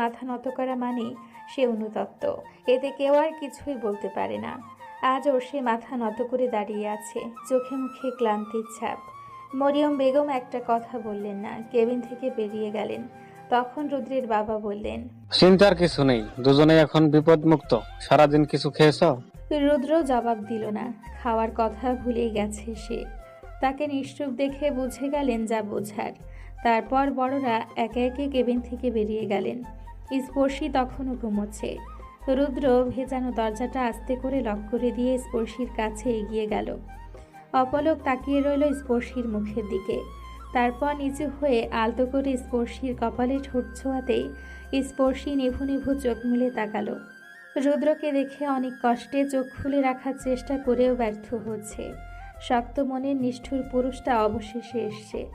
মাথা নত করা মানে সে অনুতপ্ত। এতে কেউ আর কিছুই বলতে পারে না। আজও সে মাথা নত করে দাঁড়িয়ে আছে চোখে মুখে ক্লান্তির ছাপ। মরিয়ম বেগম একটা কথা বললেন না কেবিন থেকে বেরিয়ে গেলেন। তখন রুদ্রের বাবা বললেন চিন্তার কিছু নেই দুজনে এখন বিপদমুক্ত। সারাদিন কিছু খেয়েছ? রুদ্র জবাব দিল না খাওয়ার কথা ভুলেই গেছে সে। তাকে নিশ্চুপ দেখে বুঝে গেলেন যা বোঝার। তারপর বড়রা একে একে কেবিন থেকে বেরিয়ে গেলেন। স্পর্শী তখনও ঘুমোচ্ছে। রুদ্র ভেজানো দরজাটা আস্তে করে লক করে দিয়ে স্পর্শীর কাছে এগিয়ে গেল। অপলক তাকিয়ে রইল স্পর্শীর মুখের দিকে। তারপর নিচু হয়ে আলতো করে স্পর্শীর কপালে ঠোঁট ছোঁয়াতেই স্পর্শী নিভু নিভু চোখ মিলে তাকালো। রুদ্রকে দেখে অনেক কষ্টে চোখ খুলে রাখার চেষ্টা করেও ব্যর্থ হচ্ছে। শক্ত মনের নিষ্ঠুর পুরুষটা অবশেষে এসছে।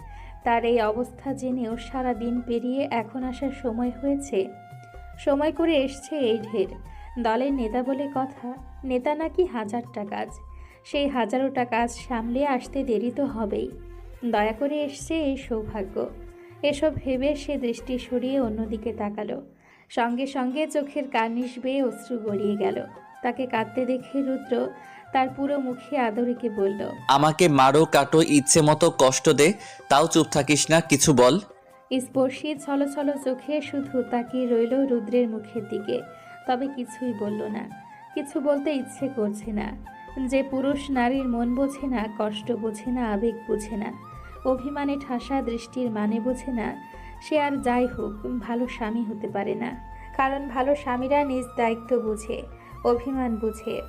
তার এই অবস্থা জেনেও সারা দিন পেরিয়ে এখন আসার সময় হয়েছে। সময় করে এসছে এই ঢের। দলের নেতা বলে কথা, নেতা নাকি হাজারটা কাজ। সেই হাজারোটা কাজ সামলে আসতে দেরি তো হবেই। দয়া করে এসছে এই সৌভাগ্য। এসব ভেবে সে দৃষ্টি সরিয়ে অন্যদিকে তাকালো। সঙ্গে সঙ্গে চোখের কার্নিশ বেয়ে অশ্রু গড়িয়ে গেল। তাকে কাঁদতে দেখে রুদ্র তার পুরো মুখে আদরিকে বলল আমাকে মারো কাটো ইচ্ছে মতো কষ্ট দে তাও চুপ থাকিস না কিছু বল। স্পর্শী ছলো ছলো চোখে শুধু তাকিয়ে রইল রুদ্রের মুখের দিকে। তবে কিছুই বলল না। কিছু বলতে ইচ্ছে করছে না। যে পুরুষ নারীর মন বোঝে না কষ্ট বোঝে না আবেগ বোঝে না অভিমানে ঠাসা দৃষ্টির মানে বোঝে না সে আর যাই হোক ভালো স্বামী হতে পারে না। কারণ ভালো স্বামীরা নিজ দায়িত্ব বুঝে অভিমান বুঝে।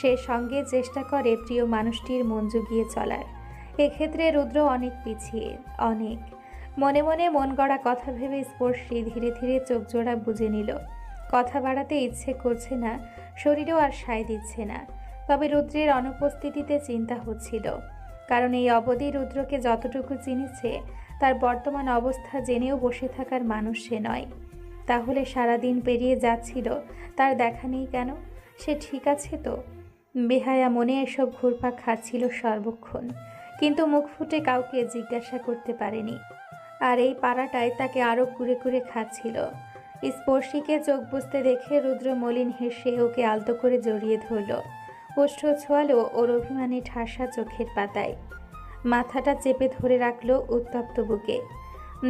সে সঙ্গে চেষ্টা করে প্রিয় মানুষটির মন জুগিয়ে চলার। এক্ষেত্রে রুদ্র অনেক পিছিয়ে, অনেক। মনে মনে মন গড়া কথা ভেবে স্পর্শী ধীরে ধীরে চোখ জোড়া বুঝে নিল। কথা বাড়াতে ইচ্ছে করছে না, শরীরও আর সায় দিচ্ছে না। তবে রুদ্রের অনুপস্থিতিতে চিন্তা হচ্ছিল। কারণ এই অবধি রুদ্রকে যতটুকু চিনেছে, তার বর্তমান অবস্থা জেনেও বসে থাকার মানুষ সে নয়। তাহলে সারাদিন পেরিয়ে যাচ্ছিল, তার দেখা নেই কেন? সে ঠিক আছে তো? বেহায়া মনে এসব ঘুরপাক খাচ্ছিল সর্বক্ষণ, কিন্তু মুখ ফুটে কাউকে জিজ্ঞাসা করতে পারেনি। আর এই পাড়াটায় তাকে আরও কুরে কুরে খাচ্ছিল। স্পর্শীকে চোখ বুঝতে দেখে রুদ্র মলিন হেসে ওকে আলতো করে জড়িয়ে ধরল। ওষ্ঠ ছোয়ালো ওর অভিমানী ঠাসা চোখের পাতায়। মাথাটা চেপে ধরে রাখল উত্তপ্ত বুকে,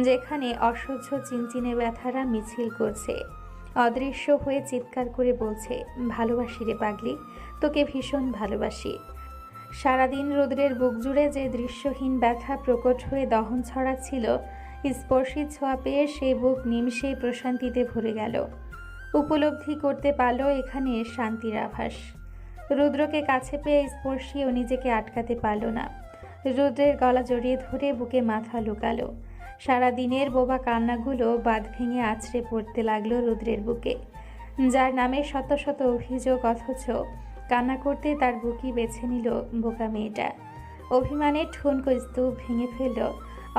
যেখানে অসহ্য চিনচিনে ব্যথারা মিছিল করছে। অদৃশ্য হয়ে চিৎকার করে বলছে, ভালোবাসি রে পাগলি, তোকে ভীষণ ভালোবাসি। সারাদিন রোদ্রের বুক জুড়ে যে দৃশ্যহীন ব্যথা প্রকট হয়ে দহন ছড়াচ্ছিল, স্পর্শী ছোঁয়া পেয়ে সেই বুক নিমিষেই প্রশান্তিতে ভরে গেল। উপলব্ধি করতে পারল এখানে শান্তির আভাস। রুদ্রকে কাছে পেয়ে স্পর্শীও নিজেকে আটকাতে পারল না। রুদ্রের গলা জড়িয়ে ধরে বুকে মাথা লুকালো। সারা দিনের বোবা কান্নাগুলো বাঁধ ভেঙে আছড়ে পড়তে লাগল রুদ্রের বুকে। যার নামে শত শত অভিযোগ অথচ কান্না করতে তার বুকি বেছে নিল বোকা মেয়েটা। অভিমানের ঠুনকো স্তূপ ভেঙে ফেলল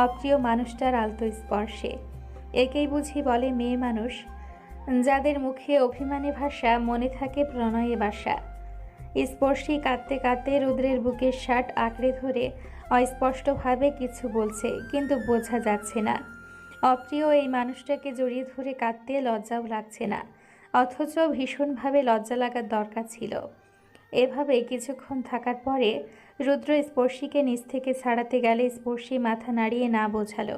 অপ্রিয় মানুষটার আলতো স্পর্শে। একেই বুঝি বলে মেয়ে মানুষ, যাদের মুখে অভিমানী ভাষা, মনে থাকে প্রণয়ে বাসা। স্পর্শী কাঁদতে কাঁদতে রুদ্রের বুকের শার্ট আঁকড়ে ধরে অস্পষ্টভাবে কিছু বলছে, কিন্তু বোঝা যাচ্ছে না। অপ্রিয় এই মানুষটাকে জড়িয়ে ধরে কাঁদতে লজ্জাও লাগছে না, অথচ ভীষণভাবে লজ্জা লাগার দরকার ছিল। এভাবে কিছুক্ষণ থাকার পরে রুদ্র স্পর্শীকে নিচ থেকে ছাড়াতে গেলে স্পর্শী মাথা নাড়িয়ে না বোঝালো,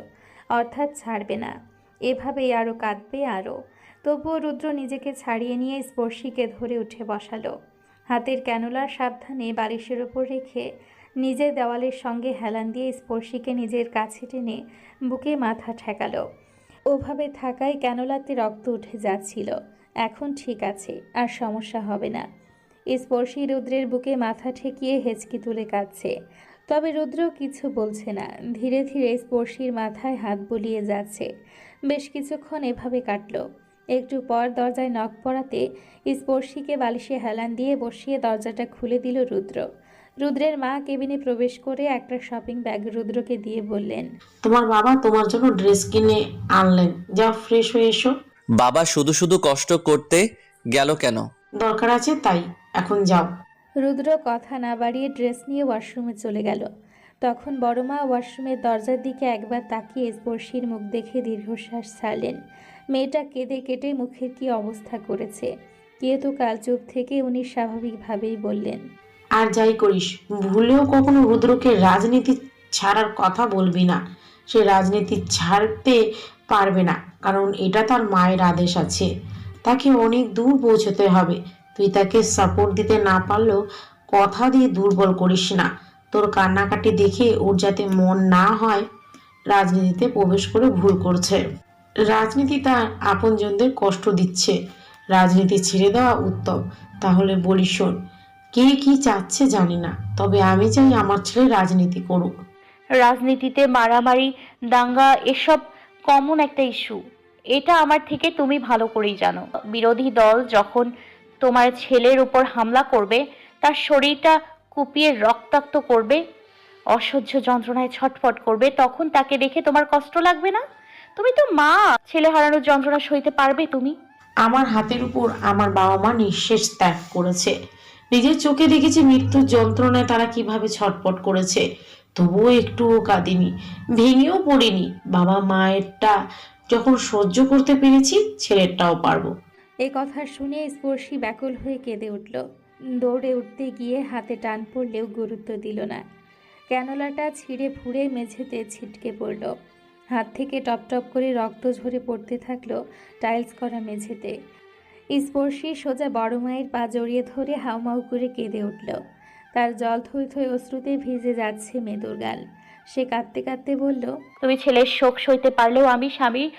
অর্থাৎ ছাড়বে না। এভাবেই আরও কাঁদবে আরও। তবুও রুদ্র নিজেকে ছাড়িয়ে নিয়ে স্পর্শীকে ধরে উঠে বসালো। হাতের ক্যানোলার সাবধানে বালিশের ওপর রেখে নিজের দেওয়ালের সঙ্গে হেলান দিয়ে স্পর্শীকে নিজের কাছে টেনে বুকে মাথা ঠেকালো। ওভাবে থাকায় ক্যানোলাতে রক্ত উঠে যাচ্ছিল। এখন ঠিক আছে, আর সমস্যা হবে না। স্পর্শী রুদ্রের বুকে মাথা ঠেকিয়ে হেঁচকি তুলে কাঁদছে। তবে রুদ্র কিছু বলছে না। ধীরে ধীরে স্পর্শীর মাথায় হাত বুলিয়ে যাচ্ছে। বেশ কিছুক্ষণ এভাবে কাটলো। একটু পর দরজায় নখ পড়াতে স্পর্শীকে বালিশে হেলান দিয়ে বসিয়ে দরজাটা খুলে দিল রুদ্র। রুদ্রের মা কেবিনে প্রবেশ করে একটা শপিং ব্যাগ রুদ্রকে দিয়ে বললেন তোমার বাবা তোমার জন্য ড্রেস কিনে আনলেন। যাও ফ্রেশ হয়ে এসো। বাবা শুধু শুধু কষ্ট করতে গেল কেন? দরকার আছে তাই এখন যাও। রুদ্র কথা না বাড়িয়ে ড্রেস নিয়ে ওয়াশরুমে চলে গেল। তখন বড়মা ওয়াশরুমের দরজার দিকে একবার তাকিয়ে স্পর্শীর মুখ দেখে দীর্ঘশ্বাস ছাড়লেন। মেয়েটা কেঁদে কেটে মুখের কি অবস্থা করেছে? কেতু কাল চুপ থেকে উনি স্বাভাবিকভাবেই বললেন আর যাই করিস, ভুলেও কখনো রুদ্রকে রাজনীতি ছাড়ার কথা বলবি না। সে রাজনীতি ছাড়তে পারবে না, কারণ এটা তার মায়ের আদেশ আছে। তাকে অনেক দূর পৌঁছতে হবে। তুই তাকে সাপোর্ট দিতে না পারলেও কথা দিয়ে দুর্বল করিস না। তোর কান্নাকাটি দেখে ওর যাতে মন না হয়, রাজনীতিতে প্রবেশ করে ভুল করছে। রাজনীতি তার আপনজনদের কষ্ট দিচ্ছে। রাজনীতি ছেড়ে দেওয়া উত্তম। তাহলে বলি শোন কে কি চাচ্ছে জানি না তবে আমি চাই আমার ছেলে রাজনীতি করুক। রাজনীতিতে মারামারি দাঙ্গা এসব কমন একটা ইস্যু এটা আমার থেকে তুমি ভালো করেই জানো। বিরোধী দল যখন তোমার ছেলের উপর হামলা করবে তার শরীরটা কুপিয়ে রক্তাক্ত করবে অসহ্য যন্ত্রণায় ছটফট করবে তখন তাকে দেখে তোমার কষ্ট লাগবে না? তুমি তো মা! ছেলে হারানোর যন্ত্রণা সইতে পারবে তুমি। আমার হাতের উপর আমার বাবা মা নিঃশেষ ত্যাগ করেছে। নিজের চোখে দেখেছি মৃত্যুর যন্ত্রণায় তারা কীভাবে ছটপট করেছে। তবুও একটুও কাঁদিনি, ভেঙেও পড়িনি। বাবা মায়েরটা যখন সহ্য করতে পেরেছি, ছেলেরটাও পারব। এ কথা শুনে স্পর্শী ব্যাকুল হয়ে কেঁদে উঠল। দৌড়ে উঠতে গিয়ে হাতে টান পড়লেও গুরুত্ব দিল না। ক্যানোলাটা ছিঁড়ে ফুঁড়ে মেঝেতে ছিটকে পড়ল। হাত থেকে টপ টপ করে রক্ত ঝরে পড়তে থাকল টাইলস করা মেঝেতে। স্পর্শী সোজা বড় মায়ের পা জড়িয়ে ধরে হাউমাউ করে কেঁদে উঠল। তার জল থই থই অশ্রুতে ভিজে যাচ্ছে মেদুর গাল। সে কাঁদতে কাঁদতে বলল, তুমি ছেলের শোক সইতে পারলেও আমি স্বামীর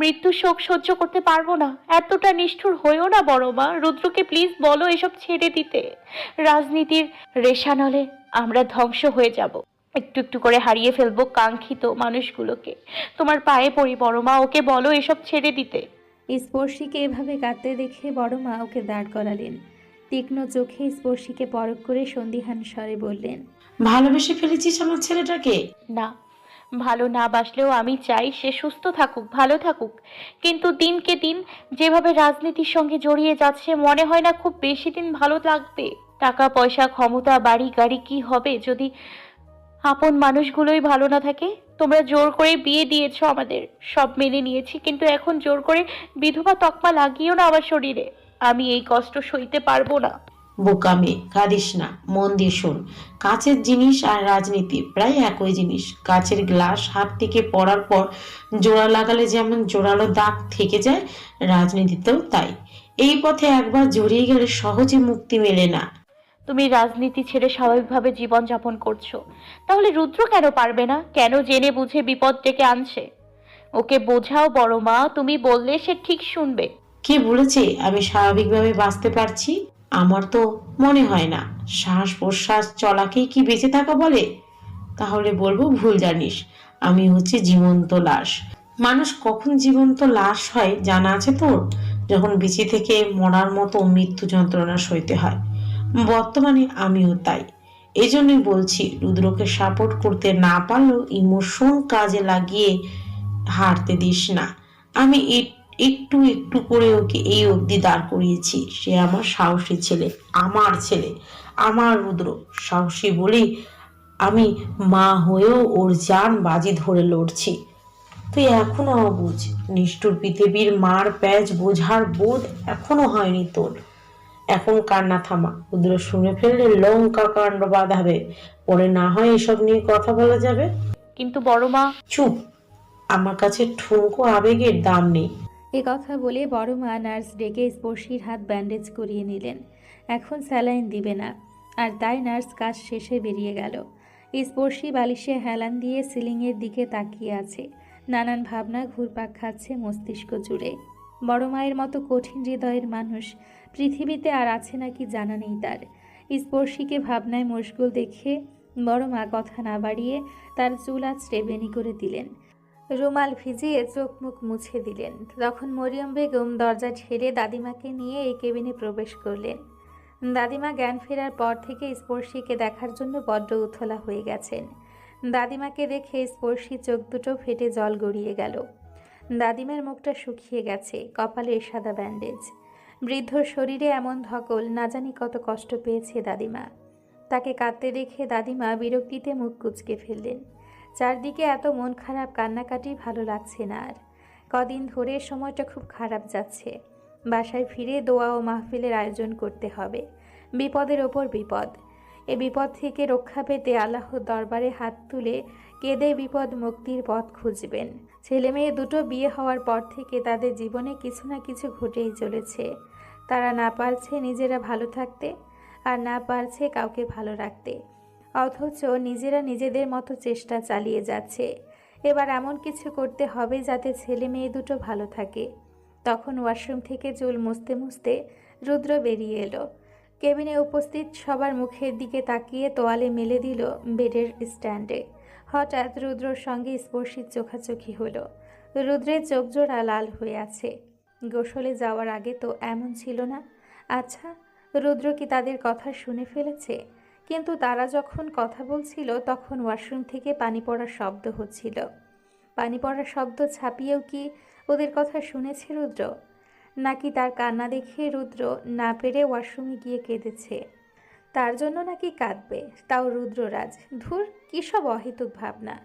মৃত্যু শোক সহ্য করতে পারব না। এতটা নিষ্ঠুর হয়েও না বড় মা। রুদ্রকে প্লিজ বলো এসব ছেড়ে দিতে। রাজনীতির রেশানলে আমরা ধ্বংস হয়ে যাব। একটু একটু করে হারিয়ে ফেলব কাঙ্ক্ষিত মানুষগুলোকে। তোমার পায়ে পড়ি বড় মা, ওকে বলো এসব ছেড়ে দিতে। স্পর্শীকে এভাবে কাঁদতে দেখে বড় মা ওকে দাঁড় করালেন। তীক্ষ্ণ চোখে স্পর্শীকে পরখ করে সন্দিহান স্বরে বললেন ভালোবেসে ফেলেছিস আমার ছেলেটাকে? না ভালো না বাসলেও আমি চাই সে সুস্থ থাকুক ভালো থাকুক। কিন্তু দিনকে দিন যেভাবে রাজনীতির সঙ্গে জড়িয়ে যাচ্ছে মনে হয় না খুব বেশি দিন ভালো লাগবে। টাকা পয়সা ক্ষমতা বাড়ি গাড়ি কি হবে যদি আপন মানুষগুলোই ভালো না থাকে? তোমরা জোর করে বিয়ে দিয়েছ আমাদের। সব মেনে নিয়েছি, কিন্তু এখন জোর করে বিধবা তকমা লাগিও না আমার শরীরে। আমি এই কষ্ট সইতে পারব না। বোকামে কাঁদিস না, মন দিয়ে শোন। কাছের জিনিস আর রাজনীতি প্রায় একই জিনিস। কাছের গ্লাস হাত থেকে পড়ার পর জোড়া লাগালে যেমন জোড়ালো দাগ থেকে যায়, রাজনীতিতেও তাই। এই পথে একবার জড়িয়ে গেলে সহজে মুক্তি মেলে না। তুমি রাজনীতি ছেড়ে স্বাভাবিকভাবে জীবনযাপন করছ। তাহলে রুদ্র কেন পারবে না? কেন জেনে বুঝে বিপদ ডেকে আনছে? ওকে বোঝাও বড় মা, তুমি বললে সে ঠিক শুনবে। কে বলেছে আমি স্বাভাবিকভাবে বাঁচতে পারছি? আমার তো মনে হয় না। শ্বাস প্রশ্বাস চলাকেই কি বেঁচে থাকা বলে? তাহলে বলব ভুল জানিস। আমি হচ্ছে জীবন্ত লাশ। মানুষ কখন জীবন্ত লাশ হয় জানা আছে তোর যখন বেঁচে থেকে মরার মতো মৃত্যু যন্ত্রণা সইতে হয়। বর্তমানে আমিও তাই। এই জন্যই বলছি, রুদ্রকে সাপোর্ট করতে না পারলেও ইমোশন কাজে লাগিয়ে হারতে দিস না। আমি একটু একটু করে ওকে এই অবধি দাঁড় করিয়েছি। সে আমার সাহসী ছেলে, আমার ছেলে, আমার রুদ্র। সাহসী বলেই আমি মা হয়েও ওর জান বাজি ধরে লড়ছি। তুই এখনও অবুঝ, নিষ্ঠুর পৃথিবীর মার প্যাচ বোঝার বোধ এখনও হয়নি তোর। এখন কান্না থামা? রুদ্র শুনে ফেললে লঙ্কা কাণ্ড বাঁধাবে পরে না হয় এসব নিয়ে কথা বলা যাবে। কিন্তু বড় মা। চুপ। আমার কাছে ঠুনকো আবেগের দাম নেই। এ কথা বলে বড় মা নার্স ডেকে স্পর্শীর হাত ব্যান্ডেজ করিয়ে নিলেন। এখন স্যালাইন দিবে না। আর তাই নার্স কাজ শেষে বেরিয়ে গেল। স্পর্শী বালিশে হেলান দিয়ে সিলিংয়ের দিকে তাকিয়ে আছে। নানান ভাবনা ঘুরপাক খাচ্ছে মস্তিষ্ক জুড়ে। বড় মায়ের মতো কঠিন হৃদয়ের মানুষ পৃথিবীতে আর আছে নাকি জানা নেই তার। স্পর্শীকে ভাবনায় মশগুল দেখে বড় মা কথা না বাড়িয়ে তার চুল আঁচড়ে বেনি করে দিলেন। রুমাল ভিজিয়ে চোখ মুখ মুছে দিলেন। তখন মরিয়ম বেগম দরজা ঠেলে দাদিমাকে নিয়ে এই কেবিনে প্রবেশ করলেন। দাদিমা জ্ঞান ফেরার পর থেকে স্পর্শীকে দেখার জন্য বড্ড উথলা হয়ে গেছেন। দাদিমাকে দেখে স্পর্শী চোখ দুটো ফেটে জল গড়িয়ে গেল। দাদিমার মুখটা শুকিয়ে গেছে, কপালে সাদা ব্যান্ডেজ। বৃদ্ধর শরীরে এমন ধকল, না জানি কত কষ্ট পেয়েছে দাদিমা। তাকে কাঁদতে দেখে দাদিমা বিরক্তিতে মুখ কুচকে ফেললেন। চারদিকে এত মন খারাপ কান্নাকাটি ভালো লাগছে না আর। কদিন ধরে সময়টা খুব খারাপ যাচ্ছে। বাসায় ফিরে দোয়া ও মাহফিলের আয়োজন করতে হবে। বিপদের ওপর বিপদ। এ বিপদ থেকে রক্ষা পেতে আল্লাহর দরবারে হাত তুলে কেঁদে বিপদ মুক্তির পথ খুঁজবেন। ছেলে মেয়ে দুটো বিয়ে হওয়ার পর থেকে তাদের জীবনে কিছু না কিছু ঘটেই চলেছে। তারা না পারছে নিজেরা ভালো থাকতে আর না পারছে কাউকে ভালো রাখতে। অথচ নিজেরা নিজেদের মতো চেষ্টা চালিয়ে যাচ্ছে। এবার এমন কিছু করতে হবে যাতে ছেলে মেয়ে দুটো ভালো থাকে। তখন ওয়াশরুম থেকে চুল মুছতে মুছতে রুদ্র বেরিয়ে এলো। কেবিনে উপস্থিত সবার মুখের দিকে তাকিয়ে তোয়ালে মেলে দিল বেডের স্ট্যান্ডে। হঠাৎ রুদ্রর সঙ্গে স্পর্শীর চোখাচোখি হলো। রুদ্রের চোখ জোড়া লাল হয়ে আছে। গোসলে যাওয়ার আগে তো এমন ছিল না। আচ্ছা রুদ্র কি তাদের কথা শুনে ফেলেছে? কিন্তু তারা যখন কথা বলছিল, তখন ওয়াশরুম থেকে পানি পড়ার শব্দ হচ্ছিল। পানি পড়ার শব্দ ছাপিয়েও কি ওদের কথা শুনেছে রুদ্র? নাকি তার কান্না দেখে রুদ্র না পেরে ওয়াশরুমে গিয়ে কেঁদেছে? তার জন্য নাকি কাঁদবে? তাও রুদ্ররাজ। ধুর, কী সব অহেতুক ভাবনা।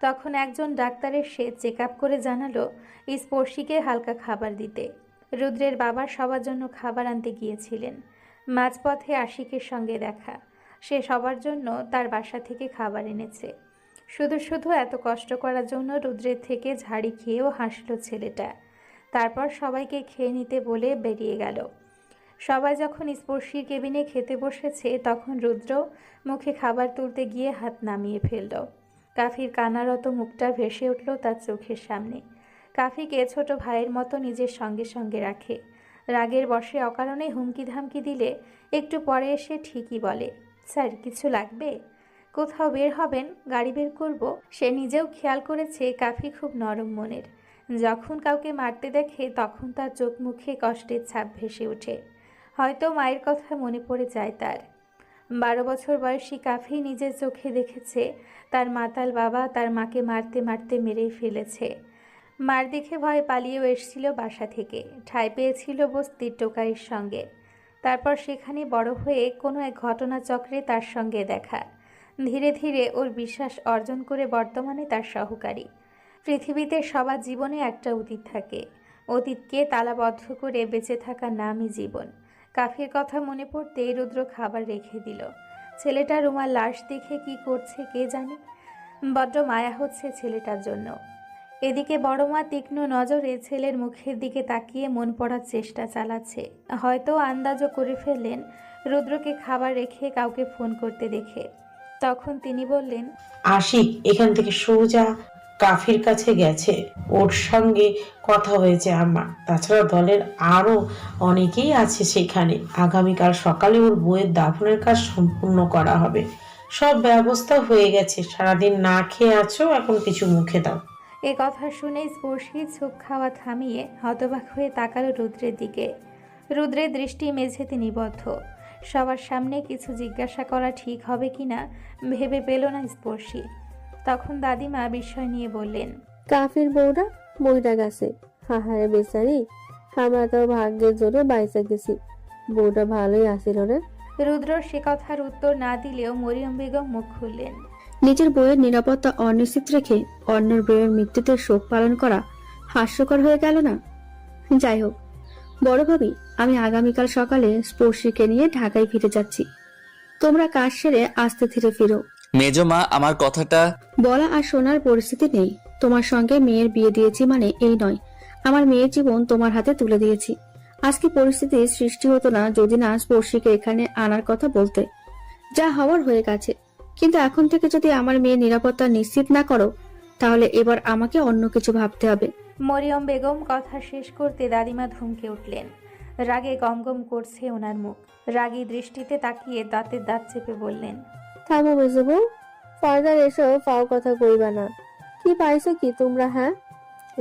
তখন একজন ডাক্তার এসে চেক আপ করে জানালো স্পর্শীকে হালকা খাবার দিতে। রুদ্রের বাবা সবার জন্য খাবার আনতে গিয়েছিলেন। মাঝপথে আশিকের সঙ্গে দেখা। সে সবার জন্য তার বাসা থেকে খাবার এনেছে। শুধু শুধু এত কষ্ট করার জন্য রুদ্রের থেকে ঝাড়ি খেয়েও হাসলো ছেলেটা। তারপর সবাইকে খেয়ে নিতে বলে বেরিয়ে গেল। সবাই যখন স্পর্শীর কেবিনে খেতে বসেছে, তখন রুদ্র মুখে খাবার তুলতে গিয়ে হাত নামিয়ে ফেলল। কাফির কানারত মুখটা ভেসে উঠল তার চোখের সামনে। কাফিকে ছোট ভাইয়ের মতো নিজের সঙ্গে সঙ্গে রাখে। রাগের বসে অকারণে হুমকি ধামকি দিলে একটু পরে এসে ঠিকই বলে, স্যার, কিছু লাগবে? কোথাও বের হবেন? গাড়ি বের করব? সে নিজেও খেয়াল করেছে কাফি খুব নরম মনের। যখন কাউকে মারতে দেখে, তখন তার চোখ মুখে কষ্টের ছাপ ভেসে ওঠে। হয়তো মায়ের কথা মনে পড়ে যায় তার। বারো বছর বয়সী কাফি নিজের চোখে দেখেছে, তার মাতাল বাবা তার মাকে মারতে মারতে মেরেই ফেলেছে। মার দেখে ভয় পালিয়েও এসেছিল বাসা থেকে, ঠাঁই পেয়েছিল বস্তির টোকাইয়ের সঙ্গে। তারপর সেখানে বড় হয়ে কোনো এক ঘটনাচক্রে তার সঙ্গে দেখা। ধীরে ধীরে ওর বিশ্বাস অর্জন করে বর্তমানে তার সহকারী। পৃথিবীতে সবার জীবনে একটা অতীত থাকে। অতীতকে তালাবদ্ধ করে বেঁচে থাকা নামই জীবন। কাফির কথা মনে পড়তেই রুদ্র খাবার রেখে দিল। ছেলেটা রুমার লাশ দেখে কি করছে কে জানে? বড্ড মায়া হচ্ছে ছেলেটার জন্য। এদিকে বড় মা তীক্ষ্ণ নজরে ছেলের মুখের দিকে তাকিয়ে মন পড়ার চেষ্টা চালাচ্ছে। হয়তো আন্দাজও করে ফেললেন রুদ্রকে খাবার রেখে কাউকে ফোন করতে দেখে। তখন তিনি বললেন, আশিক, এখান থেকে সোজা কাফির কাছে গেছে। ওর সঙ্গে কথা হয়েছে আমার। তাছাড়া দলের আরও অনেকেই আছে সেখানে। আগামীকাল সকালে ওর বইয়ের দাফনের কাজ সম্পূর্ণ করা হবে। সব ব্যবস্থা হয়ে গেছে। সারাদিন না খেয়ে আছো, এখন কিছু মুখে দাও। এ কথা শুনে স্পর্শী চোখ খাওয়া থামিয়ে হতবাক হয়ে তাকালো রুদ্রের দিকে। রুদ্রের দৃষ্টি মেঝেতে নিবদ্ধ। সবার সামনে কিছু জিজ্ঞাসা করা ঠিক হবে কিনা ভেবে পেল না স্পর্শী। তখন দাদিমা বিষয় নিয়ে বললেন কাফির বউটা বইটা গেছে। হাহারে বেচারি আমরা তো ভাগ্যের জোরে বাইসে গেছি। বউটা ভালোই আসিল রে। রুদ্র সে কথার উত্তর না দিলেও মরিয়ম বেগম মুখ খুললেন। নিজের বইয়ের নিরাপত্তা অনিশ্চিত রেখে অন্যের বইয়ের মৃত্যুতে শোক পালন করা হাস্যকর হয়ে গেল না? যাই হোক বড় ভাবি আমি আগামীকাল সকালে স্পর্শীকে নিয়ে ঢাকায় ফিরে যাচ্ছি। তোমরা কাজ সেরে আস্তে ধীরে ফিরো। মেজো মা আমার কথাটা বলা আর শোনার পরিস্থিতি নেই। তোমার সঙ্গে মেয়ের বিয়ে দিয়েছি মানে এই নয়। আমার মেয়ের জীবন তোমার হাতে তুলে দিয়েছি। আজকে পরিস্থিতির সৃষ্টি হতো না যদি না স্পর্শীকে এখানে আনার কথা বলতে। যা হওয়ার হয়ে গেছে। কিন্তু এখন থেকে যদি আমার মেয়ের নিরাপত্তা নিশ্চিত না করো তাহলে এবার আমাকে অন্য কিছু ভাবতে হবে। মরিয়ম বেগম কথা শেষ করতে দাদিমা ধমকে উঠলেন। রাগে গমগম করছে ওনার মুখ। রাগী দৃষ্টিতে তাকিয়ে দাঁতের দাঁত চেপে বললেন থামো বউ ফার্দার এসব ফাও কথা কইবা না। কি পাইছো কি তোমরা হ্যাঁ?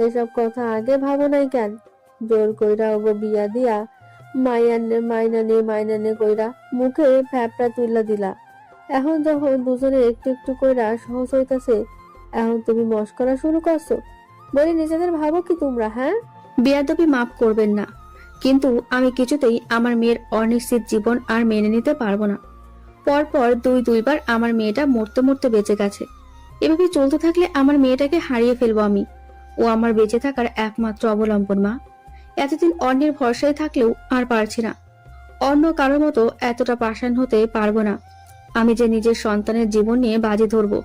এসব কথা আগে ভাবো নাই কেন? জোর কইরা ওগো বিয়া দিয়া মাইয়ানে, মাইনানে মাইনানে কইরা মুখে ফ্যাপটা তুইলা দিলা। এখন যখন দুজনে একটু একটু কইরা সহজ হইতাছে, এখন তুমি মস্করা শুরু করছ। বলি নিজেদের ভাবো কি তোমরা হ্যাঁ? বেয়াদবি মাফ করবেন না, কিন্তু আমি কিছুতেই আমার মেয়ের অনিশ্চিত জীবন আর মেনে নিতে পারব না। পরপর দুই দুইবার আমার মেয়েটা মরতে মরতে বেঁচে গেছে। এভাবে চলতে থাকলে আমার মেয়েটাকে হারিয়ে ফেলব আমি। ও আমার বেঁচে থাকার একমাত্র অবলম্বন মা। এতদিন অন্যের ভরসায় থাকলেও আর পারছি না। অন্য কারোর মতো এতটা পাষাণ হতে পারব না। আমি যে নিজের সন্তানের জীবন নিয়ে বাজি ধরবো।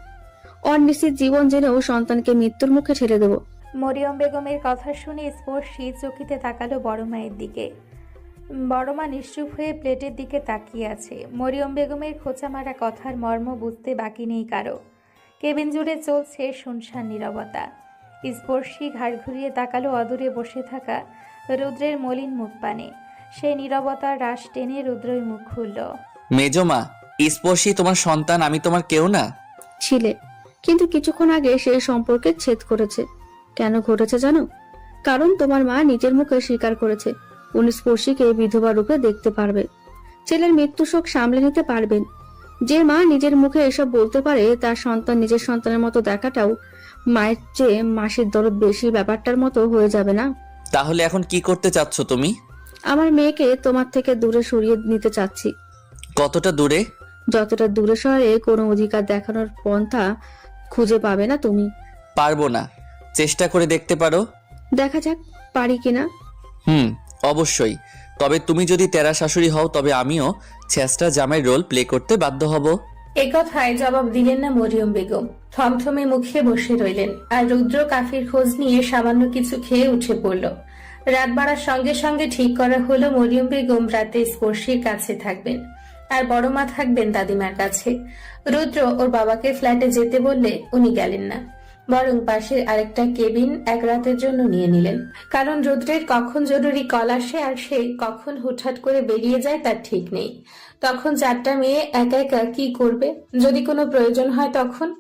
অনিশ্চিত জীবন জেনেও সন্তানকে মৃত্যুর মুখে ঠেলে দেবো। মরিয়ম বেগমের কথা শুনে স্পর্শী চকিতে তাকালো বড় মায়ের দিকে। বড় মা নিশ্চুপ হয়ে প্লেটের দিকে তাকিয়ে আছে। মরিয়ম বেগমের খোঁচা মারা কথার মর্ম বুঝতে বাকি নেই কারও। কেবিন জুড়ে চলছে শুনশান নীরবতা। স্পর্শী ঘাড় ঘুরিয়ে তাকালো অদূরে বসে থাকা রুদ্রের মলিন মুখ পানে সেই নীরবতার রাশ টেনে রুদ্রই মুখ খুলল। মেজমা স্পর্শী তোমার সন্তান আমি তোমার কেউ না? ছিলে। কিন্তু কিছুক্ষণ আগে সেই সম্পর্কে ছেদ করেছে। কেন ঘটেছে জানো? কারণ তোমার মা নিজের মুখে স্বীকার করেছে। উনি স্পর্শীকে বিধবা রূপে দেখতে পারবে। ছেলের মৃত্যু শোক সামলে নিতে পারবেন। যে মা নিজের মুখে এসব বলতে পারে তার সন্তান নিজের সন্তানের মতো দেখাটাও মায়ের চেয়ে মাসির দরদ বেশি ব্যাপারটার মতো হয়ে যাবে না। তাহলে এখন কি করতে চাচ্ছ তুমি? আমার মেয়েকে তোমার থেকে দূরে সরিয়ে নিতে চাচ্ছি। কতটা দূরে? যতটা দূরে সরে কোনো অধিকার দেখানোর পন্থা খুঁজে পাবে না তুমি। পারব না। চেষ্টা করে দেখতে পারো। দেখা যাক পারি কিনা। হুম। অবশ্যই। তবে তুমি যদি তেরা শাশুড়ি হও, তবে আমিও ছেঁচটা জামাই রোল প্লে করতে বাধ্য হব। এ কথায় জবাব দিলেন না মরিয়ম বেগম। থমথমে মুখে বসে রইলেন আর রুদ্র কাফির খোঁজ নিয়ে সামান্য কিছু খেয়ে উঠে পড়ল। রাত বাড়ার সঙ্গে সঙ্গে ঠিক করা হলো মরিয়ম বেগম রাতে স্পর্শীর কাছে থাকবেন আর বড় মা থাকবেন দাদিমার কাছে। রুদ্র ওর বাবাকে ফ্ল্যাটে যেতে বললে উনি গেলেন না। বরং পাশের আরেকটা কেবিন এক রাতের জন্য নিয়ে নিলেন। কারণ রুদ্রের কখন জরুরি কল আসে আর সে কখন হুটহাট করে বেরিয়ে যায় তার ঠিক নেই। তখন চারটা মেয়ে একা একা কি করবে? যদি কোনো প্রয়োজন হয় তখন?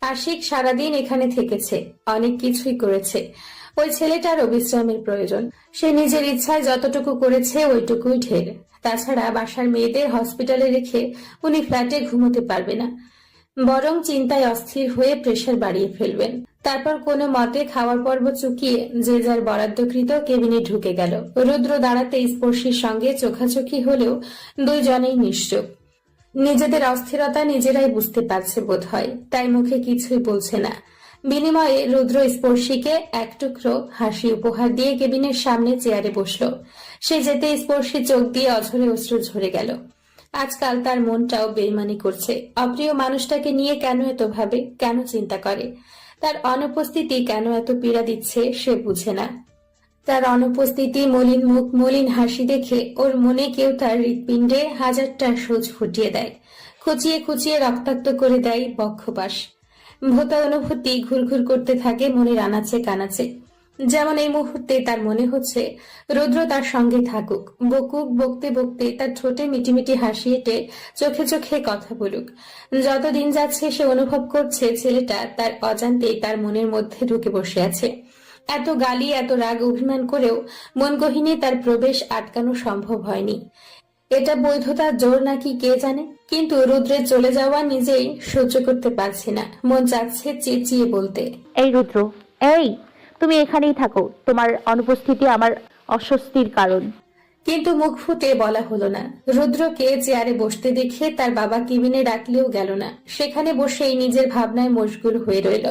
আশিক সারাদিন এখানে থেকেছে, অনেক কিছুই করেছে। ওই ছেলেটারও বিশ্রামের প্রয়োজন। সে নিজের ইচ্ছায় যতটুকু করেছে ওইটুকুই ঢের। তাছাড়া বাসার মেয়েদের হসপিটালে রেখে উনি ফ্ল্যাটে ঘুমোতে পারবে না। বরং চিন্তায় অস্থির হয়ে প্রেশার বাড়িয়ে ফেলবেন। তারপর কোনো মতে খাওয়ার পর্ব চুকিয়ে যে যার বরাদ্দকৃত কেবিনে ঢুকে গেল। রুদ্র দাঁড়াতে স্পর্শীর সঙ্গে চোখাচোখি হলেও দুইজনেই নিশ্চুপ। নিজেদের অস্থিরতা নিজেরাই বুঝতে পারছে বোধ হয় তাই মুখে কিছুই বলছে না। বিনিময়ে রুদ্র স্পর্শীকে এক টুকরো হাসি উপহার দিয়ে কেবিনের সামনে চেয়ারে বসল। সে যেতে স্পর্শী চোখ দিয়ে অঝরে অশ্রু ঝরে গেল। আজকাল তার মনটাও বেইমানি করছে। অপ্রিয় মানুষটাকে নিয়ে কেন এত ভাবে? কেন চিন্তা করে? তার অনুপস্থিতি কেন এত পীড়া দিচ্ছে সে বুঝে না। তার অনুপস্থিতি মলিন মুখ, মলিন হাসি দেখে ওর মনে কেউ তার হৃৎপিণ্ডে হাজারটা সোজ ফুটিয়ে দেয়। খুচিয়ে খুচিয়ে রক্তাক্ত করে দেয় বক্ষপাশ ভূতা অনুভূতি ঘুরঘুর করতে থাকে মনের আনাচে কানাচে। যেমন এই মুহূর্তে তার মনে হচ্ছে, রুদ্র তার সঙ্গে থাকুক, বকুক, বকতে বকতে তার ঠোঁটে মিটিমিটি হাসি এঁটে চোখে চোখে কথা বলুক। যতদিন যাচ্ছে সে অনুভব করছে ছেলেটা তার অজান্তেই তার মনের মধ্যে ঢুকে বসে আছে। এত গালি, এত রাগ অভিমান করেও মন গহিনে তার প্রবেশ আটকানো সম্ভব হয়নি। এটা বৈধতার জোর নাকি কে জানে? কিন্তু রুদ্রের চলে যাওয়া নিজেই সহ্য করতে পারছে না। মন চাচ্ছে চেঁচিয়ে বলতে, এই রুদ্র, এই! তুমি এখানেই থাকো। তোমার অনুপস্থিতি আমার অস্বস্তির কারণ। কিন্তু মুখ ফুটে বলা হলো না। রুদ্রকে চেয়ারে বসতে দেখে তার বাবা কেবিনে ডাকলেও গেল না। সেখানে বসেই নিজের ভাবনায় মশগুল হয়ে রইল।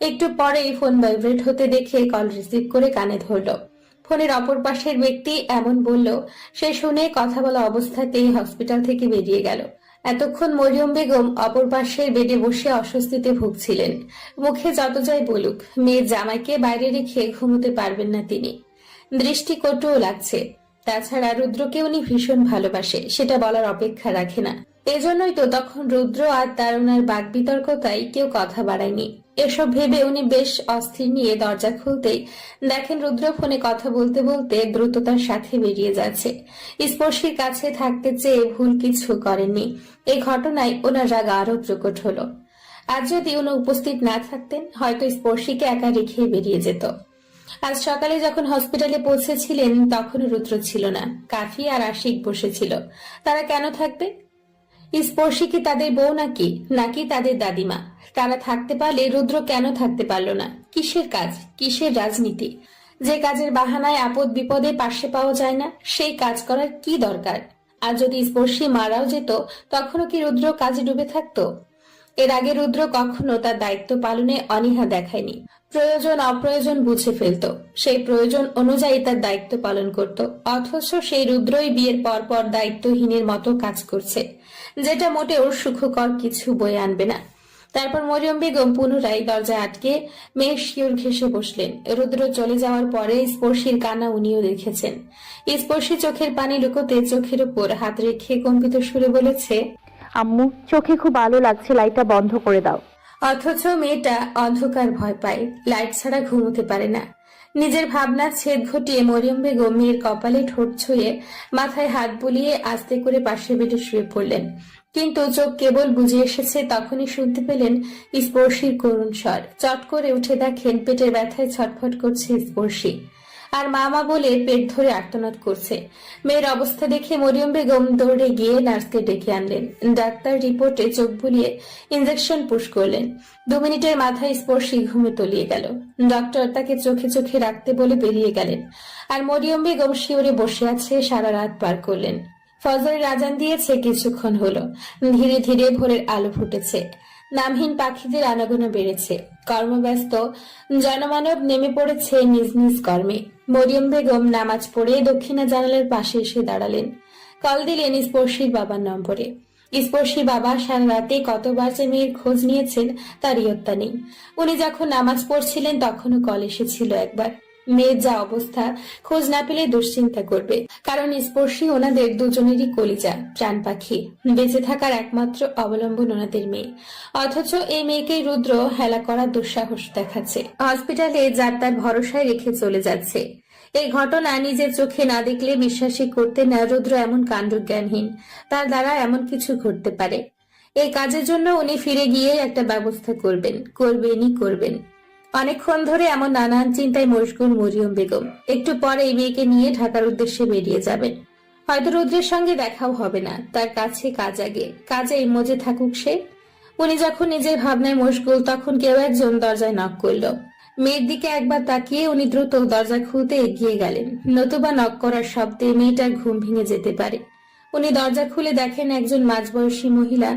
একটু পরেই ফোন ভাইব্রেট হতে দেখে কল রিসিভ করে কানে ধরল। ফোনের অপর পাশের ব্যক্তি এমন বলল, সে শুনে কথা বলা অবস্থাতেই হসপিটাল থেকে বেরিয়ে গেল। এতক্ষণ মরিয়ম বেগম অপর পাশের বেডে বসে অস্বস্তিতে ভুগছিলেন। মুখে যত যাই বলুক মেয়ে জামাইকে বাইরে রেখে ঘুমোতে পারবেন না তিনি। দৃষ্টি কটুও লাগছে। তাছাড়া রুদ্রকে উনি ভীষণ ভালোবাসে, সেটা বলার অপেক্ষা রাখে না। এজন্যই তো তখন রুদ্র আর তারুণার বাক বিতর্কতায় কেউ কথা বাড়ায়নি। এসব ভেবে উনি বেশ অস্থির নিয়ে দরজা খুলতেই দেখেন রুদ্র ফোনে কথা বলতে বলতে দ্রুততার সাথে বেরিয়ে যাচ্ছে। স্পর্শীর কাছে থাকতে চেয়ে ভুল কিছু করেননি। এই ঘটনায় ওনার রাগ আরও প্রকট হলো। আজ যদি উনি উপস্থিত না থাকতেন, হয়তো স্পর্শীকে একা রেখে বেরিয়ে যেত। আজ সকালে যখন হসপিটালে পৌঁছেছিলেন, তখন রুদ্র ছিল না। কাফি আর আশিক বসেছিল। তারা কেন থাকবে? স্পর্শী কি তাদের বউ নাকি? নাকি তাদের দাদিমা? তারা থাকতে পারলে রুদ্র কেন থাকতে পারল না? কিসের কাজ? কিসের রাজনীতি? যে কাজের বাহানায় আপদ বিপদে পাশে পাওয়া যায় না, সেই কাজ করার কি দরকার? আর যদি স্পর্শী মারাও যেত, তখনও কি রুদ্র কাজে ডুবে থাকতো? এর আগে রুদ্র কখনো তার দায়িত্ব পালনে অনীহা দেখায়নি। প্রয়োজন অপ্রয়োজন বুঝে ফেলত। সেই প্রয়োজন অনুযায়ী তার দায়িত্ব পালন করত। অথচ সেই রুদ্রই বিয়ের পর পর দায়িত্বহীনের মতো কাজ করছে। যেটা মোটেও সুখকর কিছু বয়ে আনবে না। তারপর মরিয়ম বেগম পুনরায় দরজা আটকে মেয়ের শিওর ঘেসে বসলেন। রুদ্র চলে যাওয়ার পরে স্পর্শীর কান্না উনিও দেখেছেন। স্পর্শী চোখের পানি লুকোতে চোখের উপর হাত রেখে কম্পিত সুরে বলেছে আম্মু চোখে খুব আলো লাগছে লাইটটা বন্ধ করে দাও। অথচ মেয়েটা অন্ধকার ভয় পায়। লাইট ছাড়া ঘুমোতে পারে না। নিজের ভাবনার ছেদ ঘটিয়ে মরিয়ম বেগম মেয়ের কপালে ঠোঁট ছুঁয়ে মাথায় হাত বুলিয়ে আস্তে করে পাশে বেডে শুয়ে পড়লেন। কিন্তু চোখ কেবল বুঝে এসেছে, তখনই শুনতে পেলেন স্পর্শীর করুণ স্বর। চট করে উঠে দেখেন পেটের ব্যথায় ছটফট করছে স্পর্শী। আর মামা বলে পেট ধরে আর্তনাদ করছে। মেয়ের অবস্থা দেখে মরিয়ম বেগম দৌড়ে গিয়ে নার্সকে ডেকে আনলেন। ডাক্তার রিপোর্টে চোখ বুলিয়ে ইঞ্জেকশন পুশ করলেন। দু মিনিটের মাথায় স্পর্শী ঘুমে তলিয়ে গেল। ডক্টর তাকে চোখে চোখে রাখতে বলে বেরিয়ে গেলেন। আর মরিয়ম বেগম শিওরে বসে আছে, সারা রাত পার করলেন। ফজরের আজান দিয়েছে, কিছুক্ষণ হলো। ধীরে ধীরে ভোরের আলো ফুটেছে। নামহীন পাখিদের আনাগোনা বেড়েছে। কর্মব্যস্ত জনমানব নেমে পড়েছে নিজ নিজ কর্মে। মরিয়ম বেগম নামাজ পড়ে দক্ষিণা জানালার পাশে এসে দাঁড়ালেন। কল দিলেন স্পর্শীর বাবার নম্বরে। স্পর্শী বাবা সারা রাতে কতবার যে মেয়ের খোঁজ নিয়েছেন তার ইয়ত্তা নেই। উনি যখন নামাজ পড়ছিলেন, তখনও কল এসেছিল একবার। মেয়ের যা অবস্থা, খোঁজ না পেলে দুশ্চিন্তা করবে। কারণ স্পর্শী ওনাদের দুজনেরই কলিজা, প্রাণ পাখি। বেঁচে থাকার একমাত্র অবলম্বন ওনাদের মেয়ে। অথচ এই মেয়েকে রুদ্র হেলা করার দুঃসাহস দেখাচ্ছে। হসপিটালে যার তার ভরসায় রেখে চলে যাচ্ছে। এই ঘটনা নিজের চোখে না দেখলে বিশ্বাসই করতে না রুদ্র এমন কাণ্ডজ্ঞানহীন। তার দ্বারা এমন কিছু ঘটতে পারে। এই কাজের জন্য উনি ফিরে গিয়ে একটা ব্যবস্থা করবেন, করবেনই করবেন। অনেকক্ষণ ধরে এমন নানান চিন্তায় মশগুল মরিয়ম বেগম। একটু পরে এই মেয়েকে নিয়ে ঢাকার উদ্দেশ্যে বেরিয়ে যাবেন। হয়তো রুদ্রের সঙ্গে দেখাও হবে না। তার কাছে কাজ আগে। কাজে মজে থাকুক সে। উনি যখন নিজের ভাবনায় মশগুল, তখন কেউ একজন দরজায় নক করল। মেয়ের দিকে একবার তাকিয়ে উনি দ্রুত দরজা খুলতে এগিয়ে গেলেন। নতুবা নক করার শব্দে মেয়েটার ঘুম ভেঙে যেতে পারে। উনি দরজা খুলে দেখেন একজন মাঝবয়সী মহিলা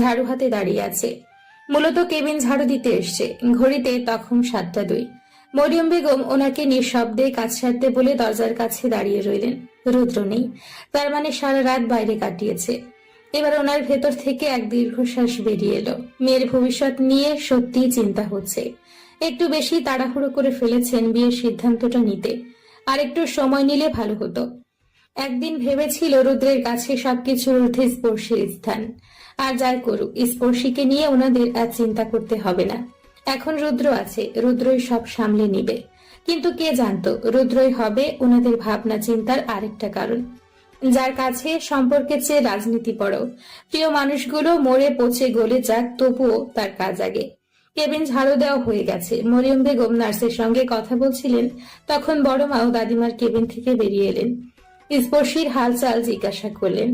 ঝাড়ু হাতে দাঁড়িয়ে আছে। মূলত কেবিন ঝাড়ু দিতে এসছে। ঘড়িতে তখন সাতটা দুই। মরিয়ম বেগম ওনাকে নিঃশব্দে কাজ সারতে বলে দরজার কাছে দাঁড়িয়ে রইলেন। রুদ্র নেই। তার মানে সারা রাত বাইরে কাটিয়েছে। এবার ওনার ভেতর থেকে এক দীর্ঘশ্বাস বেরিয়ে এলো। মেয়ের ভবিষ্যৎ নিয়ে সত্যিই চিন্তা হচ্ছে। একটু বেশি তাড়াহুড়ো করে ফেলেছেন বিয়ের সিদ্ধান্তটা নিতে। আর একটু সময় নিলে ভালো হতো। একদিন ভেবেছিল রুদ্রের কাছে সবকিছুর ঊর্ধ্বে স্পর্শীর স্থান। আর যাই করুক, স্পর্শীকে নিয়ে ওনাদের আর চিন্তা করতে হবে না। এখন রুদ্র আছে, রুদ্রই সব সামলে নিবে। কিন্তু কে জানতো, রুদ্রই হবে ওনাদের ভাবনা চিন্তার আরেকটা কারণ। যার কাছে সম্পর্কের চেয়ে রাজনীতি বড়। প্রিয় মানুষগুলো মরে পচে গলে যাক, তবুও তার কাজ আগে। কেবিন ঝাড়ু দেওয়া হয়ে গেছে। মরিয়ম বেগম নার্সের সঙ্গে কথা বলছিলেন, তখন বড় মাও দাদিমার কেবিন থেকে বেরিয়ে এলেন। স্পর্শীর হালচাল জিজ্ঞাসা করলেন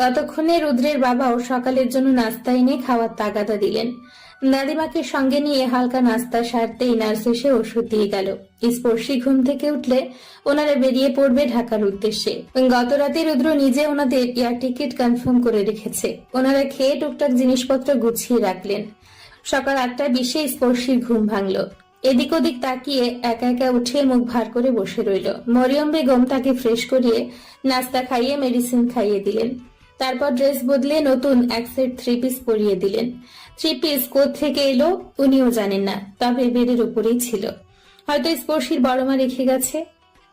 ততক্ষণে রুদ্রের বাবাও সকালের জন্য নাস্তা এনে খাওয়ার তাগাদা দিলেন। দাদিমাকে সঙ্গে নিয়ে হালকা নাস্তা সারতেই নার্স এসে ওষুধ দিয়ে গেল। স্পর্শী ঘুম থেকে উঠলে ওনারা বেরিয়ে পড়বে ঢাকার উদ্দেশ্যে। গত রাতে রুদ্র নিজে ওনাদের এয়ার টিকিট কনফার্ম করে রেখেছে। ওনারা খেয়ে টুকটাক জিনিসপত্র গুছিয়ে রাখলেন। সকাল আটটা বিশে স্পর্শীর ঘুম ভাঙল। এদিক ওদিক তাকিয়ে একা একা উঠে মুখ ভার করে বসে রইল। মরিয়ম বেগম তাকে ফ্রেশ করিয়ে নাস্তা খাইয়ে মেডিসিন খাইয়ে দিলেন। তারপর ড্রেস বদলে নতুন এক সেট থ্রি পিস পরিয়ে দিলেন। থ্রি পিস থেকে এলো উনিও জানেন না, তবে বেডের উপরেই ছিল। হয়তো স্পর্শীর বড় মা রেখে গেছে।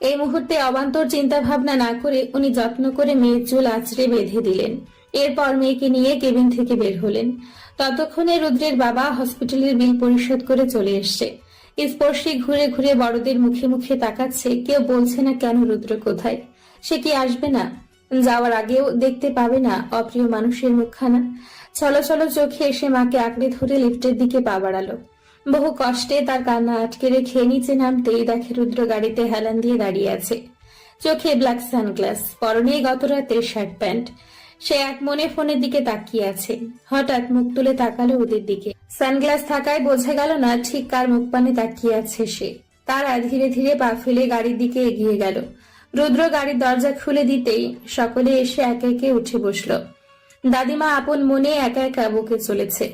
এই মুহূর্তে অবান্তর চিন্তা ভাবনা না করে উনি যত্ন করে মেয়ের চুল আঁচড়ে বেঁধে দিলেন। এরপর মেয়েকে নিয়ে কেবিন থেকে বের হলেন। ততক্ষণে রুদ্রের বাবা হসপিটালের বিল পরিশোধ করে চলে এসছে। স্পর্শী ঘুরে ঘুরে বড়দের মুখে মুখে তাকাচ্ছে, কেউ বলছে না কেন রুদ্র কোথায়? সে কি আসবে না? যাওয়ার আগেও দেখতে পাবে না অপ্রিয় মানুষের মুখখানা। চলো চলো, চোখে এসে মাকে আঁকড়ে ধরে লিফটের দিকে পা বাড়ালো। বহু কষ্টে তার কান্না আটকে রেখে নিচে নামতেই দেখে রুদ্র গাড়িতে হেলান দিয়ে দাঁড়িয়ে আছে। চোখে ব্ল্যাক সানগ্লাস, পরনে গত রাতের শার্ট প্যান্ট। সে এক মনে ফোনের দিকে তাকিয়ে আছে। হঠাৎ মুখ তুলে তাকালো ওদের দিকে। সানগ্লাস থাকায় বোঝা গেল না ঠিক কার মুখ পানে তাকিয়ে আছে সে। তারা ধীরে ধীরে পা ফেলে গাড়ির দিকে এগিয়ে গেল। রুদ্র গাড়ির দরজা খুলে দিতেই সকলে এসে একে একে উঠে বসল। দাদিমা আপন মনে একা একা বুকে চলেছে।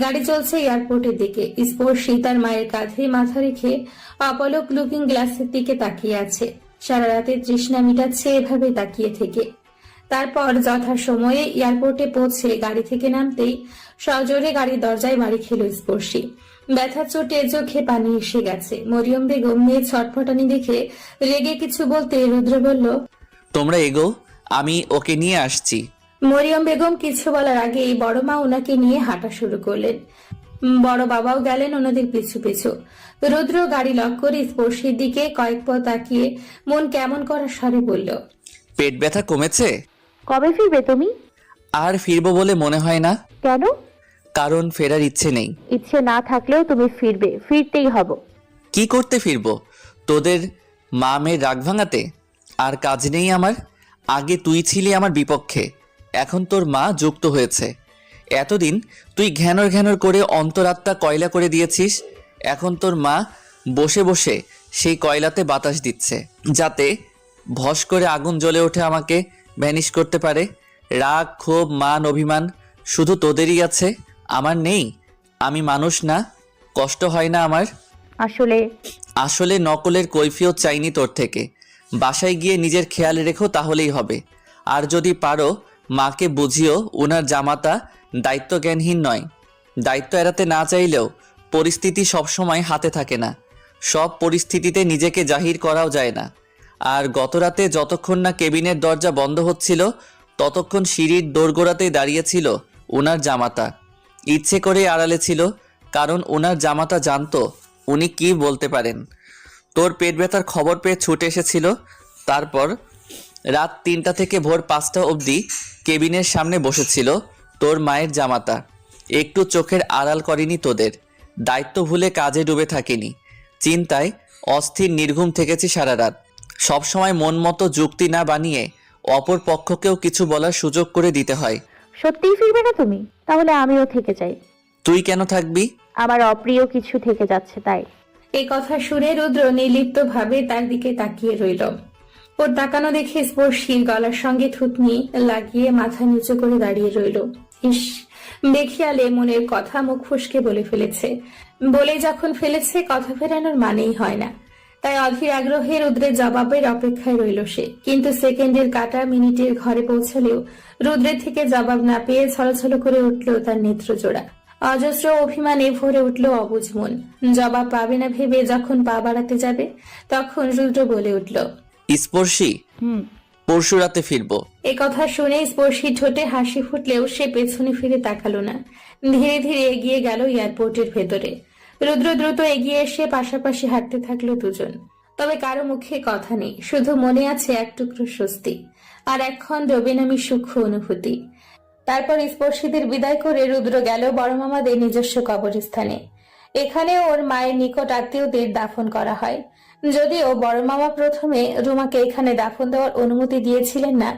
গাড়ি চলছে এয়ারপোর্টের দিকে। স্পর্শী তার মায়ের কাঁধে মাথা রেখে অপলক লুকিং গ্লাসের দিকে তাকিয়ে আছে। সারা রাতে তৃষ্ণা মিটাচ্ছে এভাবে তাকিয়ে থেকে। তারপর যথা সময়ে এয়ারপোর্টে পৌঁছে গাড়ি থেকে নামতেই সজোরে গাড়ির দরজায় বাড়ি খেল স্পর্শী। ব্যথার চোটে চোখে পানি এসে গেছে। মরিয়ম বেগম মেয়ে ছটফটানি দেখে রেগে কিছু বলতে রুদ্র বলল তোমরা এগো আমি ওকে নিয়ে আসছি। মরিয়ম বেগম কিছু বলার আগেই বড় মা ওনাকে নিয়ে হাঁটা শুরু করলেন। বড় বাবাও গেলেন ওনাদের পিছু পিছু। রুদ্র গাড়ি লক করে স্পর্শের দিকে কয়েক পথ তাকিয়ে মন কেমন করার স্বরে বলল পেট ব্যথা কমেছে? কবে ফিরবে তুমি? আর ফিরবো বলে মনে হয় না। কেন? কারণ ফেরার ইচ্ছে নেই। ইচ্ছে না থাকলেও তুমি ফিরবে ফিরতেই হব। কি করতে ফিরবো? তোদের মা মেয়ের রাগ ভাঙাতে? আর কাজ নেই আমার। আগে তুই ছিলি আমার বিপক্ষে। এখন তোর মা যুক্ত হয়েছে। এতদিন তুই ঘ্যানর ঘ্যানর করে অন্তরাত্মা কয়লা করে দিয়েছিস। এখন তোর মা বসে বসে সেই কয়লাতে বাতাস দিচ্ছে। যাতে ভস করে আগুন জ্বলে ওঠে আমাকে। ভ্যানিশ করতে পারে। রাগ ক্ষোভ মান অভিমান শুধু তোদেরই আছে আমার নেই। আমি মানুষ না কষ্ট হয় না আমার। আসলে আসলে নকলের কৈফিয়ত চাইনি তোর থেকে। বাসায় গিয়ে নিজের খেয়াল রেখো তাহলেই হবে। আর যদি পারো মাকে বুঝিও ওনার জামাতা দায়িত্ব জ্ঞানহীন নয়। দায়িত্ব এড়াতে না চাইলেও পরিস্থিতি সবসময় হাতে থাকে না। সব পরিস্থিতিতে নিজেকে জাহির করাও যায় না। আর গতরাতে যতক্ষণ না কেবিনের দরজা বন্ধ হচ্ছিল, ততক্ষণ সিঁড়ির দোরগোড়াতেই দাঁড়িয়েছিল ওনার জামাতা। ইচ্ছে করে আড়ালে ছিল, কারণ ওনার জামাতা জানতো উনি কি বলতে পারেন। তোর পেট ব্যথার খবর পেয়ে ছুটে এসেছিল, তারপর রাত তিনটা থেকে ভোর পাঁচটা অবধি কেবিনের সামনে বসেছিল তোর মায়ের জামাতা। একটু চোখের আড়াল করেনি তোদের, দায়িত্ব ভুলে কাজে ডুবে থাকিনি। চিন্তায় অস্থির নির্ঘুম থেকেছি সারা রাত। সবসময় মন মতো যুক্তি না বানিয়ে অপর পক্ষকেও কিছু বলার সুযোগ করে দিতে হয়। সত্যিই ফিরবে না তুমি? তাহলে আমিও থেকে যাই। তুই কেন থাকবি? আমার অপ্রিয় কিছু থেকে যাচ্ছে তাই। এই কথা শুনে রুদ্র নির্লিপ্ত ভাবে তার দিকে তাকিয়ে রইল। ওর তাকানো দেখে স্পর্শীর গলার সঙ্গে থুতনি লাগিয়ে মাথা নিচু করে দাঁড়িয়ে রইল। ইস বেখিয়ালে মনের কথা মুখ ফুসকে বলে ফেলেছে। বলে যখন ফেলেছে কথা ফেরানোর মানেই হয় না। তাই অধীর আগ্রহে রুদ্রের জবাবের অপেক্ষায় রইল সে। কিন্তু সেকেন্ডের কাটা মিনিটের ঘরে পৌঁছলেও রুদ্রের থেকে জবাব না পেয়ে ছলছল করে উঠল তার নেত্রজোড়া। অজস্র অভিমানে ভরে উঠল অবুঝ মন। জবাব পাবে না ভেবে যখন পা বাড়াতে যাবে তখন রুদ্র বলে উঠল স্পর্শী হুম। পরশু রাতে ফিরবো। এ কথা শুনে স্পর্শী ঠোঁটে হাসি ফুটলেও সে পেছনে ফিরে তাকালো না। ধীরে ধীরে এগিয়ে গেল এয়ারপোর্টের ভেতরে। রুদ্র দ্রুত এগিয়ে এসে পাশাপাশি হাঁটতে থাকল দুজন। তবে কারও মুখে কথা নেই, শুধু মনে আছে এক টুকরো স্বস্তি আর একক্ষণ বেনামি সূক্ষ্ম অনুভূতি। তারপর স্পর্শীদের বিদায় করে রুদ্র গেল বড় মামাদের নিজস্ব কবরস্থানে। এখানে ওর মায়ের নিকট আত্মীয়দের দাফন করা হয়। যদিও বড় মামা প্রথমে রুমাকে এখানে দাফন দেওয়ার অনুমতি দিয়েছিলেন না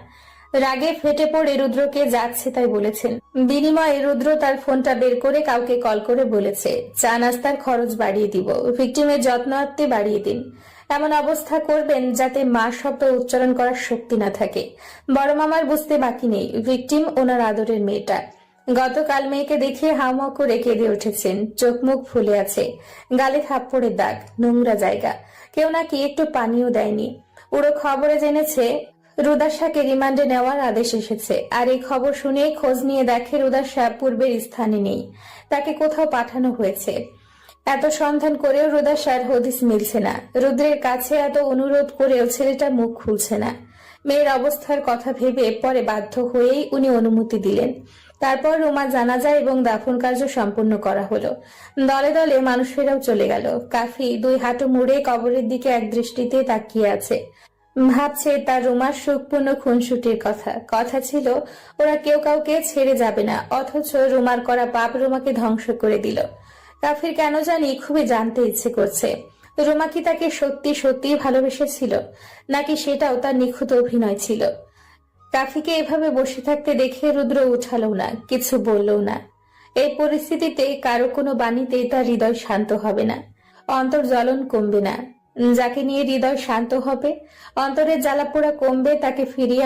রাগে ফেটে পড়ে রুদ্রকে যাচ্ছে তাই বলেছেন। বিনিময়ে রুদ্র তার ফোনটা বের করে কাউকে কল করে বলেছে। চা নাস্তার খরচ বাড়িয়ে দিব। ভিকটিমের যত্নার্থে বাড়িয়ে দিন। এমন অবস্থা করবেন যাতে মা শব্দ উচ্চারণ করার শক্তি না থাকে। বড় মামার বুঝতে বাকি নেই। ভিকটিম ওনার আদরের মেয়েটা। গতকাল মেয়েকে দেখে হাওয়া করে কেঁদে উঠেছেন। চোখ মুখ ফুলে আছে। গালে থাপ্পড়ের দাগ। নোংরা জায়গা। কেউ নাকি একটু পানিও দেয়নি। পুরো খবরে জেনেছে রুদাসাকে রিমান্ডে নেওয়ার আদেশ এসেছে। আর এই খবর শুনে খোঁজ নিয়ে দেখে রুদাসা পূর্বের স্থানে নেই। তাকে কোথাও পাঠানো হয়েছে। এত সন্ধান করেও রুদাসার হদিস মিলছে না। রুদ্রের কাছে এত অনুরোধ করেও ছেলেটা মুখ খুলছে না। মেয়ের অবস্থার কথা ভেবে পরে বাধ্য হয়েই উনি অনুমতি দিলেন। তারপর রুমা জানাজা এবং দাফন কার্য সম্পন্ন করা হলো। দলে দলে মানুষেরাও চলে গেল। কাফি দুই হাঁটু মুড়ে কবরের দিকে এক দৃষ্টিতে তাকিয়ে আছে। ভাবছে তার রুমার সুখপূর্ণ খুনসুটির কথা। কথা ছিল, ওরা কেউ কাউকে ছেড়ে যাবে না, অথচ রুমার করা পাপ রুমাকে ধ্বংস করে দিল। কাফির কেন জানি খুবই জানতে ইচ্ছে করছে। রুমা কি তাকে সত্যি সত্যি ভালোবেসেছিল? নাকি সেটাও তার নিখুঁত অভিনয় ছিল? কাফিকে এভাবে বসে থাকতে দেখে রুদ্র উঠালো না, কিছু বললও না। এই পরিস্থিতিতে কারও কোনো বাণীতেই তার হৃদয় শান্ত হবে না। অন্তর জ্বলন কমবে না। যাকে নিয়ে হৃদয় শান্ত হবে অন্তরের জ্বালাপোড়া কমবে তাকে ফিরিয়ে